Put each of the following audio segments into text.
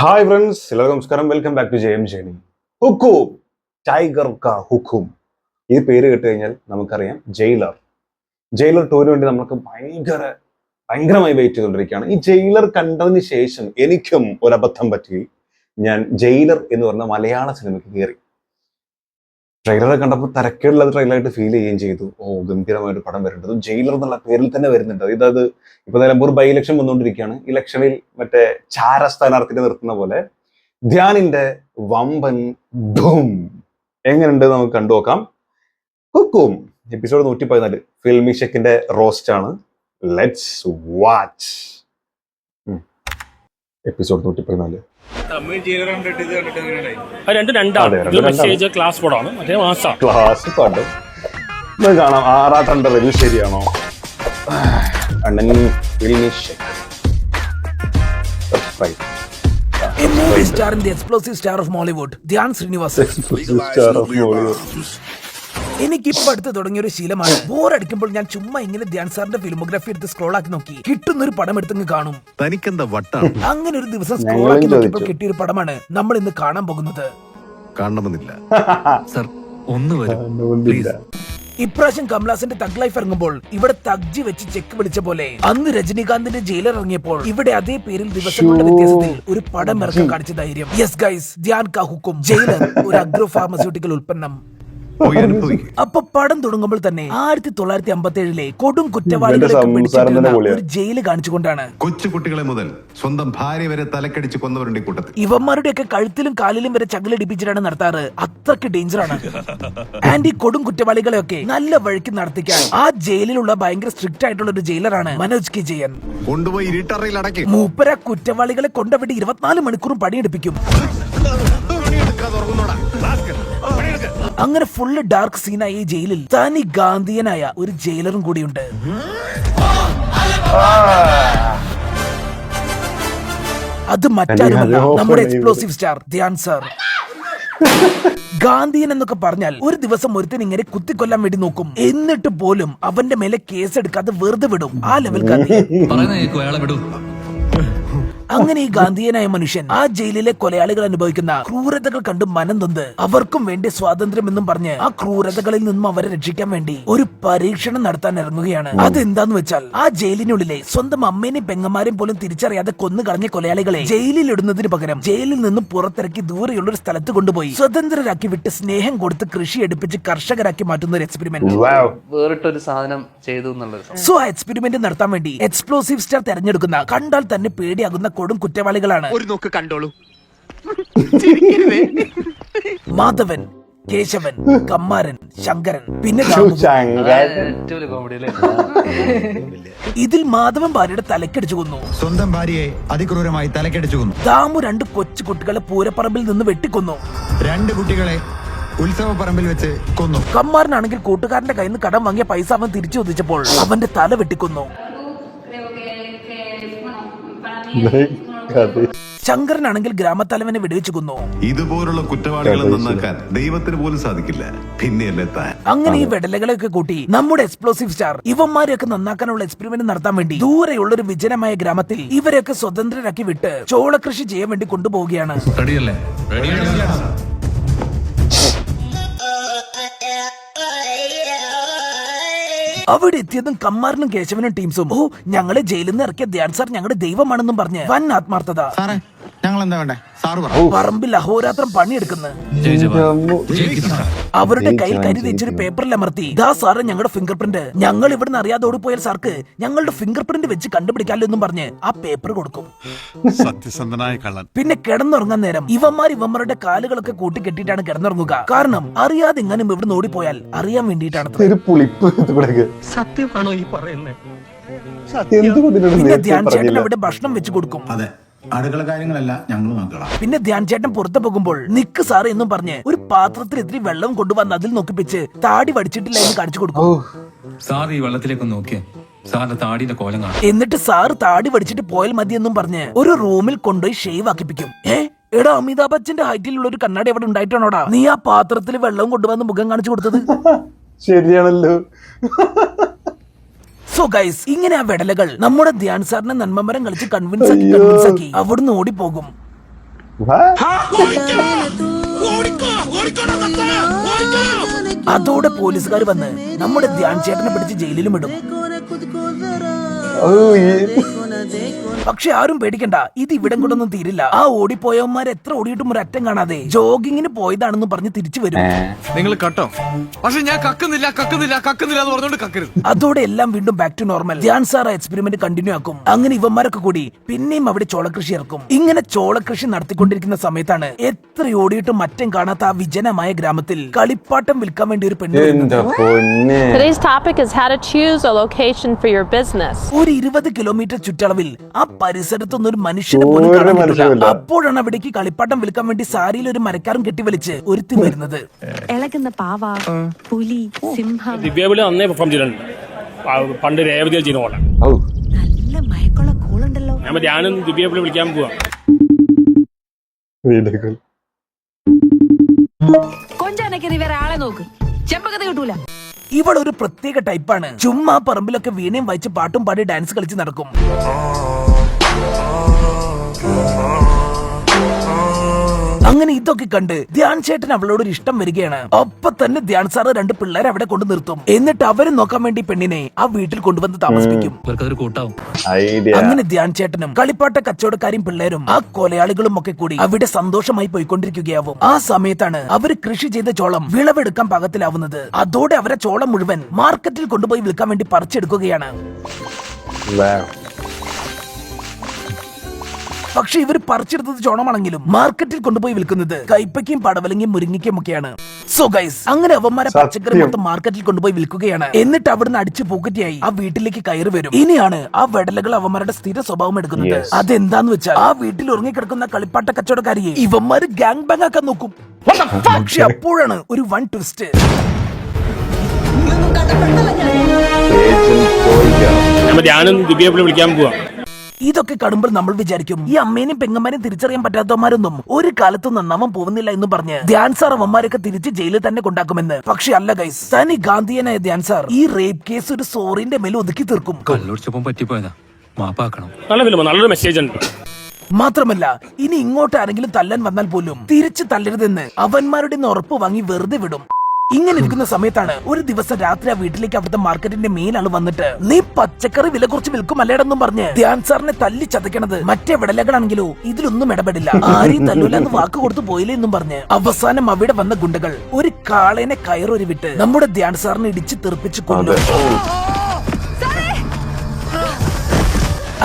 Hi friends എല്ലാവർക്കും നമസ്കാരം. Welcome back to Jayam journey Hukum tiger കാ ഹുക്കും ഈ പേര് കേട്ട് കഴിഞ്ഞാൽ നമുക്കറിയാം ജയിലർ ജയിലർ ടൂവിന് വേണ്ടി നമുക്ക് ഭയങ്കര ഭയങ്കരമായി വെയിറ്റ് ചെയ്തുകൊണ്ടിരിക്കുകയാണ്. ഈ ജയിലർ കണ്ടതിന് ശേഷം എനിക്കും ഒരു അബദ്ധം പറ്റി. ഞാൻ ജയിലർ എന്ന് പറഞ്ഞ മലയാള സിനിമയ്ക്ക് കയറി. ട്രെയിലറെ കണ്ടപ്പോൾ തിരക്കേടുള്ള ട്രെയിലറായിട്ട് ഫീൽ ചെയ്യുകയും ചെയ്തു. ഓ ഗംഭീരമായ ഒരു പടം വരുന്നുണ്ട് ജയിലർ എന്നുള്ള പേരിൽ തന്നെ വരുന്നുണ്ട്. ഇതത് ഇപ്പൊ നിലമ്പൂർ ബൈ ഇലക്ഷൻ വന്നുകൊണ്ടിരിക്കുകയാണ്. ഇലക്ഷനിൽ മറ്റേ ചാര സ്ഥാനാർത്ഥിനെ നിർത്തുന്ന പോലെ ധ്യാനിന്റെ വമ്പൻ ധൂം എങ്ങനെയുണ്ട് നമുക്ക് കണ്ടു നോക്കാം. കുക്കും. എപ്പിസോഡ് നൂറ്റി പതിനാല് ഫിൽമി ഷെക്കിന്റെ റോസ്റ്റ് ആണ്. ലെറ്റ്സ് വാച്ച് എപ്പിസോഡ് നൂറ്റി പതിനാല് രണ്ട് രണ്ടാണ്. മെസ്സേജ് ക്ലാസ് മറ്റേ ക്ലാസ് പാട്ട് ഇത് കാണാം. റിവ്യൂ ശരിയാണോ? അണ്ണൻ star in the explosive star of Mollywood, Dhyan Sreenivas explosive star of എനിക്ക് ഇപ്പൊ അടുത്ത് തുടങ്ങിയ ഒരു ശീലമാണ്. ബോർ അടിക്കുമ്പോൾ ഞാൻ ചുമ്മാ ഇങ്ങനെ ധ്യാൻ സാറിന്റെ ഫിലിമോഗ്രാഫി എടുത്ത് സ്ക്രോൾ ആക്കി നോക്കി. കിട്ടുന്ന ഒരു പടം എടുത്തങ്ങ് കാണും. തനിക്കെന്താ വട്ടാണ്? അങ്ങനെ ഒരു ദിവസം സ്ക്രോൾ ആക്കി നോക്കിയപ്പോൾ. കിട്ടിയ ഒരു പടമാണ് നമ്മൾ ഇന്ന് കാണാൻ പോകുന്നത്. കാണണമെന്നില്ല. സർ ഒന്ന് വരും. പ്ലീസ്. ഇപ്രാവശ്യം കമലാസിന്റെ തഗ് ലൈഫ് ഇറങ്ങുമ്പോൾ ഇവിടെ തഗ്ജി വെച്ച് ചെക്ക് പിടിച്ച പോലെ അന്ന് രജനീകാന്തിന്റെ ജയിലർ ഇറങ്ങിയപ്പോൾ ഇവിടെ അതേ പേരിൽ ദിവസങ്ങളുടെ വ്യത്യാസത്തിൽ ഒരു പടം ഇറക്കാൻ കാണിച്ച ധൈര്യം. യെസ് ഗൈസ് ധ്യാൻ കാഹുക്കും ജയിലർ ഒരു അഗ്രോ ഫാർമസ്യൂട്ടിക്കൽ ഉൽപ്പന്നം. പോയി അനുഭവിക്കും അപ്പൊ പടം തുടങ്ങുമ്പോൾ തന്നെ ആയിരത്തി തൊള്ളായിരത്തി അമ്പത്തി ഏഴിലെ കൊടും കുറ്റവാളികളെ. ഒരു ജയിൽ കാണിച്ചുകൊണ്ടാണ്. കൊച്ചുകുട്ടികളെ മുതൽ സ്വന്തം ഭാര്യ വരെ തലക്കടിച്ച് കൊന്നവരുടെ കൂട്ടത്തിൽ. ഇവന്മാരുടെയൊക്കെ കഴുത്തിലും കാലിലും വരെ ചകലടിപ്പിച്ചിട്ടാണ് നടത്താറ്. അത്രയ്ക്ക് ഡേഞ്ചർ ആണ്. ആന്റി ഈ കൊടും കുറ്റവാളികളെയൊക്കെ നല്ല വഴിക്ക് നടത്തിക്കാൻ ആ ജയിലിലുള്ള ഭയങ്കര സ്ട്രിക്റ്റ് ആയിട്ടുള്ള ഒരു ജയിലറാണ് മനോജ് കെ ജയൻ. കൊണ്ടുപോയി ഇരുട്ടറയിൽ അടക്കി മൂപ്പര കുറ്റവാളികളെ കൊണ്ടവിടെ ഇരുപത്തിനാല് മണിക്കൂറും പണിയെടുപ്പിക്കും. അങ്ങനെ ഫുള്ള് ഡാർക്ക് സീനായ ഈ ജയിലിൽ. തനി ഗാന്ധിയനായ ഒരു ജയിലറും കൂടിയുണ്ട്. അത് മറ്റാരുമല്ല നമ്മുടെ explosive star Dhyan sir Gandhian എന്നൊക്കെ പറഞ്ഞാൽ ഒരു ദിവസം ഒരുത്തൻ ഇങ്ങനെ കുത്തിക്കൊല്ലാൻ വേണ്ടി നോക്കും. എന്നിട്ട് പോലും അവന്റെ മേലെ കേസ് എടുക്കാതെ വെറുതെ വിടും. ആ ലെവൽ ഗാന്ധിയൻ അങ്ങനെ ഈ ഗാന്ധിയനായ മനുഷ്യൻ ആ ജയിലിലെ കൊലയാളികൾ അനുഭവിക്കുന്ന ക്രൂരതകൾ കണ്ട് മനം നൊന്ത്. അവർക്കും വേണ്ടി സ്വാതന്ത്ര്യം എന്നും പറഞ്ഞ് ആ ക്രൂരതകളിൽ നിന്നും അവരെ രക്ഷിക്കാൻ വേണ്ടി ഒരു പരീക്ഷണം നടത്താൻ ഇറങ്ങുകയാണ്. അതെന്താന്ന് വെച്ചാൽ ആ ജയിലിനുള്ളിലെ സ്വന്തം അമ്മേനെയും പെങ്ങന്മാരെയും പോലും തിരിച്ചറിയാതെ കൊന്നു കളഞ്ഞ കൊലയാളികളെ ജയിലിൽ ഇടുന്നതിന് പകരം ജയിലിൽ നിന്നും പുറത്തിറക്കി ദൂരെയുള്ള ഒരു സ്ഥലത്ത് കൊണ്ടുപോയി സ്വതന്ത്രരാക്കി വിട്ട് സ്നേഹം കൊടുത്ത് കൃഷി എടുപ്പിച്ച് കർഷകരാക്കി മാറ്റുന്ന ഒരു എക്സ്പെരിമെന്റ് Wow. വേറിട്ടൊരു സാധനം ചെയ്തു എന്നുള്ളത് സോ ആ എക്സ്പെരിമെന്റ് നടത്താൻ വേണ്ടി എക്സ്പ്ലോസീവ് സ്റ്റാർ തെരഞ്ഞെടുക്കുന്ന കണ്ടാൽ തന്നെ പേടിയാകുന്ന കൊടും കുറ്റവാളികളാണ്. ഒരു നോക്ക് കണ്ടോളൂ. മാധവൻ കേശവൻ കമ്മാരൻ ശങ്കരൻ പിന്നെ ഇതിൽ മാധവൻ ഭാര്യയുടെ തലക്കടിച്ചു കൊന്നു. സ്വന്തം ഭാര്യയെ അതിക്രൂരമായി തലക്കടിച്ചു കൊന്നു. ദാമു രണ്ട് കൊച്ചു കുട്ടികളെ പൂരപ്പറമ്പിൽ നിന്ന് വെട്ടിക്കൊന്നു. രണ്ട് കുട്ടികളെ ഉത്സവപ്പറമ്പിൽ വെച്ച് കൊന്നു. കമ്മാരനാണെങ്കിൽ കൂട്ടുകാരന്റെ കയ്യിൽ നിന്ന് കടം വാങ്ങിയ പൈസ അവൻ തിരിച്ചു ചോദിച്ചപ്പോൾ അവന്റെ തല വെട്ടിക്കൊന്നു. ശങ്കരനാണെങ്കിൽ ഗ്രാമത്തലവനെ വെടിവെച്ചു കൊന്നു. ഇതുപോലുള്ള കുറ്റവാളികളെ നന്നാക്കാൻ ദൈവത്തിന് പോലും സാധിക്കില്ല. പിന്നെയല്ലേ താൻ? അങ്ങനെ ഈ വെടലകളെയൊക്കെ കൂട്ടി നമ്മുടെ എക്സ്പ്ലോസീവ് സ്റ്റാർ ഇവന്മാരെയൊക്കെ നന്നാക്കാനുള്ള എക്സ്പെരിമെന്റ് നടത്താൻ വേണ്ടി ദൂരെയുള്ള ഒരു വിജനമായ ഗ്രാമത്തിൽ ഇവരെയൊക്കെ സ്വതന്ത്രരാക്കി വിട്ട് ചോളകൃഷി ചെയ്യാൻ വേണ്ടി കൊണ്ടുപോവുകയാണ്. റെഡിയല്ലേ അവിടെ എത്തിയതും കമ്മാറിനും കേശവനും ടീംസും ഓ ഞങ്ങളെ ജയിലിൽ നിന്ന് ഇറക്കിയ ധ്യാൻ സാർ ഞങ്ങളുടെ ദൈവമാണെന്നും പറഞ്ഞ് വൻ ആത്മാർത്ഥത. ഞങ്ങൾ എന്താ വേണ്ടേ? സാറ് പറ. പറമ്പിൽ അഹോരാത്രം പണിയെടുക്കുന്നത്. അവരുടെ കയ്യിൽ കരി തെച്ചൊരു പേപ്പറിൽ അമർത്തി. ഇതാ സാറ് ഞങ്ങളുടെ ഫിംഗർ പ്രിന്റ് ഞങ്ങൾ ഇവിടുന്ന് അറിയാതെ പോയാൽ സാർക്ക് ഞങ്ങളുടെ ഫിംഗർ പ്രിന്റ് വെച്ച് കണ്ടുപിടിക്കാമല്ലോ എന്നും പറഞ്ഞ് ആ പേപ്പർ കൊടുക്കും. സത്യസന്ധനായ കള്ളൻ. പിന്നെ കിടന്നുറങ്ങാൻ നേരം ഇവന്മാർ ഇവന്മാരുടെ കാലുകളൊക്കെ കൂട്ടി കെട്ടിയിട്ടാണ് കിടന്നുറങ്ങുക. കാരണം അറിയാതെ എങ്ങാനും ഇവിടുന്ന് ഓടിപ്പോയാൽ അറിയാൻ വേണ്ടിയിട്ടാണ് സത്യമാണോ ഈ പറയുന്നത്? ഭക്ഷണം വെച്ച് കൊടുക്കും. അതെ. അടുക്കള കാര്യങ്ങളല്ല ഞങ്ങൾ നോക്കണം പിന്നെ ധ്യാൻ ചേട്ടൻ പുറത്തു പോകുമ്പോൾ നിക്ക് സാർ എന്നും പറഞ്ഞ് ഒരു പാത്രത്തിൽ ഇത്തിരി വെള്ളം കൊണ്ടുവന്ന് അതിൽ നോക്കിപ്പിച്ച് താടി വടിച്ചിട്ടില്ല എന്ന് കാണിച്ചു കൊടുക്കും. സാർ ഈ വെള്ളത്തിലേക്ക് നോക്കിയേ. സാറിന്റെ താടിയുടെ കോലം കാണാം. എന്നിട്ട് സാറ് താടി വടിച്ചിട്ട് പോയാൽ മതി എന്നും പറഞ്ഞ് ഒരു റൂമിൽ കൊണ്ടുപോയി ഷേവ് ആക്കിപ്പിക്കും ഏ? എടാ അമിതാഭ് ബച്ചന്റെ ഹൈറ്റിലുള്ള ഒരു കണ്ണാടി എവിടെ ഉണ്ടായിട്ടാണോടാ? നീ ആ പാത്രത്തിൽ വെള്ളം കൊണ്ടുവന്ന് മുഖം കാണിച്ചു കൊടുത്തത്? ശരിയാണല്ലോ. സോ ഗൈസ് ഇങ്ങനെ ആ വെടലകൾ നമ്മുടെ ധ്യാൻ സാറിനെ നന്മമരം കളിച്ച് കൺവിൻസ് ആക്കി കൺവിൻസ് ആക്കി അവിടുന്ന് ഓടിപ്പോകും. അതോടെ പോലീസുകാർ വന്ന് നമ്മുടെ ധ്യാൻ ചേട്ടനെ പിടിച്ച് ജയിലിലും ഇടും. പക്ഷെ ആരും പേടിക്കണ്ട. ഇത് ഇവിടം കൊണ്ടൊന്നും തീരില്ല. ആ ഓടിപ്പോയവന്മാർ എത്ര ഓടിയിട്ടും ഒരു അറ്റം കാണാതെ ജോഗിങ്ങിന് പോയതാണെന്ന് പറഞ്ഞ് തിരിച്ചു വരും. നിങ്ങൾ കട്ടോ? പക്ഷെ ഞാൻ കക്കുന്നില്ല കക്കുന്നില്ല കക്കുന്നില്ല എന്ന് പറഞ്ഞുകൊണ്ട് കക്കരുത്. അതോടെ എല്ലാം വീണ്ടും back to normal Dhyan sir experiment continue ആക്കും. അങ്ങനെ ഇവന്മാരൊക്കെ കൂടി പിന്നെയും അവിടെ ചോളകൃഷി ഇറക്കും. ഇങ്ങനെ ചോളകൃഷി നടത്തിക്കൊണ്ടിരിക്കുന്ന സമയത്താണ് എത്ര ഓടിയിട്ടും മറ്റം കാണാത്ത ആ വിജനമായ ഗ്രാമത്തിൽ കളിപ്പാട്ടം വിൽക്കാൻ വേണ്ടി ഒരു പെണ്ണ് വരുന്നത്. എന്റെ പൊന്നെ. Today's topic is how to choose a location for your business. ഒരു ഇരുപത് കിലോമീറ്റർ ചുറ്റളവിൽ ആ പരിസരത്തൊന്നും ഒരു മനുഷ്യനെ പോലും കാണാൻ. അപ്പോഴാണ് അവിടേക്ക് കളിപ്പാട്ടം വിൽക്കാൻ വേണ്ടി സാരിയിൽ ഒരു മരക്കാരും കെട്ടി വലിച്ച് ഒരുത്തി വരുന്നത്. ഇളകുന്ന പാവ പുലി സിംഹം. ദിവ്യാവിളി നന്നേ പെർഫോം ചെയ്തിട്ടുണ്ട്. പണ്ട് രേവതിയിൽ ചെയ്യുന്ന പോലെ. നല്ല മയക്കുള്ള കൂളുണ്ടല്ലോ. ഞാൻ മറ്റേ ഞാനും ദിവ്യാവിളി വിളിക്കാൻ പോവാ. വീഡിയോ കോൾ കൊഞ്ചാനൊക്കെ നീ വേറെ ആളെ നോക്ക്. ചെമ്പക്കത്ത് കിട്ടൂല. ഇവൾ ഒരു പ്രത്യേക ടൈപ്പാണ് ചുമ്മാ പറമ്പിലൊക്കെ വീണയും വായിച്ച് പാട്ടും പാടി ഡാൻസ് കളിച്ച് നടക്കും. അങ്ങനെ ഇതൊക്കെ കണ്ട് ധ്യാൻ ചേട്ടൻ അവളോട് ഒരു ഇഷ്ടം വരികയാണ്. ഒപ്പം തന്നെ ധ്യാൻ സാറ് രണ്ട് പിള്ളേരെ അവിടെ കൊണ്ട് നിർത്തും. എന്നിട്ട് അവരെ നോക്കാൻ വേണ്ടി പെണ്ണിനെ ആ വീട്ടിൽ കൊണ്ടുവന്ന് താമസിപ്പിക്കും. ഇവർക്കതൊരു കൂട്ടാവും. ഐഡിയ. അങ്ങനെ ധ്യാൻ ചേട്ടനും കളിപ്പാട്ട കച്ചവടക്കാരും പിള്ളേരും ആ കൊലയാളികളും ഒക്കെ കൂടി അവിടെ സന്തോഷമായി പോയിക്കൊണ്ടിരിക്കുകയാവും. ആ സമയത്താണ് അവർ കൃഷി ചെയ്ത ചോളം വിളവെടുക്കാൻ പാകത്തിലാവുന്നത്. അതോടെ അവരെ ചോളം മുഴുവൻ മാർക്കറ്റിൽ കൊണ്ടുപോയി വിൽക്കാൻ വേണ്ടി പറിച്ചെടുക്കുകയാണ്. പക്ഷെ ഇവർ പറിച്ചെടുത്തത് ചോണമാണെങ്കിലും മാർക്കറ്റിൽ കൊണ്ടുപോയി വിൽക്കുന്നത് കൈപ്പയ്ക്കും പടവലങ്ങയും മുരിങ്ങയ്ക്കും ഒക്കെയാണ്. സോ ഗൈസ് അങ്ങനെ അവന്മാരെ പച്ചക്കറി മൊത്തം മാർക്കറ്റിൽ കൊണ്ടുപോയി വിൽക്കുകയാണ്. എന്നിട്ട് അവിടുന്ന് അടിച്ചു പോക്കറ്റിയായി ആ വീട്ടിലേക്ക് കയറി വരും. ഇനിയാണ് ആ വെടലകൾ അവന്മാരുടെ സ്ഥിര സ്വഭാവം എടുക്കുന്നത്. അതെന്താന്ന് വെച്ചാൽ ആ വീട്ടിൽ ഉറങ്ങിക്കിടക്കുന്ന കളിപ്പാട്ട കച്ചവടക്കാരിയെ ഇവന്മാര് ഗാങ് ബാങ് ആക്കാൻ നോക്കും. പക്ഷെ അപ്പോഴാണ് ഒരു വൺ ട്വിസ്റ്റ് ഞാനും ദിവ്യ വിളിക്കാൻ പോവാ. ഇതൊക്കെ കടുമ്പോൾ നമ്മൾ വിചാരിക്കും ഈ അമ്മേനെയും പെങ്ങന്മാരെയും തിരിച്ചറിയാൻ പറ്റാത്തവന്മാരൊന്നും ഒരു കാലത്തും നന്നാവാൻ പോകുന്നില്ല എന്ന് പറഞ്ഞ് ധ്യാൻ സാർ അവന്മാരൊക്കെ തിരിച്ച് ജയിലിൽ തന്നെ കൊണ്ടാക്കുമെന്ന്. പക്ഷെ അല്ല ഗൈസ് തനി ഗാന്ധിയനായ ധ്യാൻ സാർ ഈ റേപ്പ് കേസ് ഒരു സോറിന്റെ മേൽ ഒതുക്കി തീർക്കും. പറ്റിപ്പോയതാ. മാപ്പാക്കണം. നല്ലൊരു മെസ്സേജ് ഉണ്ട്. മാത്രമല്ല ഇനി ഇങ്ങോട്ട് ആരെങ്കിലും തല്ലാൻ വന്നാൽ പോലും തിരിച്ചു തല്ലരുതെന്ന് അവന്മാരുടെ ഉറപ്പ് വാങ്ങി വെറുതെ വിടും. ഇങ്ങനെ ഇരിക്കുന്ന സമയത്താണ് ഒരു ദിവസം രാത്രി ആ വീട്ടിലേക്ക് അവിടുത്തെ മാർക്കറ്റിന്റെ മെയിലാണ് വന്നിട്ട് നീ പച്ചക്കറി വില കുറച്ച് വിൽക്കും അല്ലേടെന്നും പറഞ്ഞ് ധ്യാൻ സാറിനെ തല്ലി ചതയ്ക്കണത്. മറ്റേ വിടലകളാണെങ്കിലോ ഇതിലൊന്നും ഇടപെടില്ല. ആരെയും തല്ലൂല എന്ന് വാക്ക് കൊടുത്തു പോയില്ലേ എന്നും പറഞ്ഞ് അവസാനം അവിടെ വന്ന ഗുണ്ടകൾ ഒരു കാളേനെ കയറൊരു വിട്ട് നമ്മുടെ ധ്യാൻ സാറിനെ ഇടിച്ച് തെറിപ്പിച്ച് കൊണ്ടു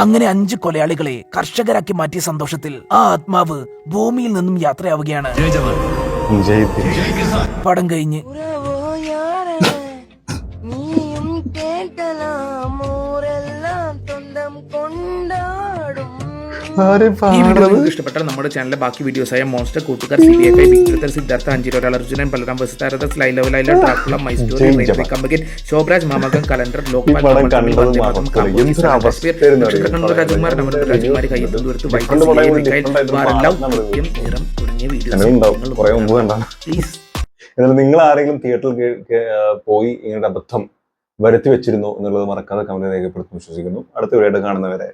അങ്ങനെ അഞ്ച് കൊലയാളികളെ കർഷകരാക്കി മാറ്റിയ സന്തോഷത്തിൽ ആ ആത്മാവ് ഭൂമിയിൽ നിന്നും യാത്രയാവുകയാണ്. ജയ ജവാൻ. പടം കഴിഞ്ഞ്. ഇഷ്ടപ്പെട്ട നമ്മുടെ ചാനലിലെ ബാക്കി വീഡിയോസായ മോൺസ്റ്റർ കൂട്ടുകാർ C B F big Siddhartha അഞ്ചിരോ Arjunan Balaram ബസിതാരത സ്ലൈ ലെവൽ ഐല ഡ്രാക്കുള മൈ സ്റ്റോറി ജയം റെയിൽവേ ജവാൻ. കമ്പകൻ ശോഭരാജ് മാമകൻ കലണ്ടർ ലോക്പാൽ നമ്മുടെ രാജകുമാരി കയ്യെത്തും ദൂരത്ത് നിറം ഉണ്ടാവും വീഡിയോസ് പ്ലീസ് എന്നാൽ നിങ്ങൾ ആരെങ്കിലും തിയേറ്ററിൽ പോയി ഇങ്ങനെ അബദ്ധം വരുത്തി വെച്ചിരുന്നു എന്നുള്ളത് മറക്കാതെ കമന്റ് രേഖപ്പെടുത്തുന്നു വിശ്വസിക്കുന്നു. അടുത്ത വീഡിയോ കാണുന്നവരെ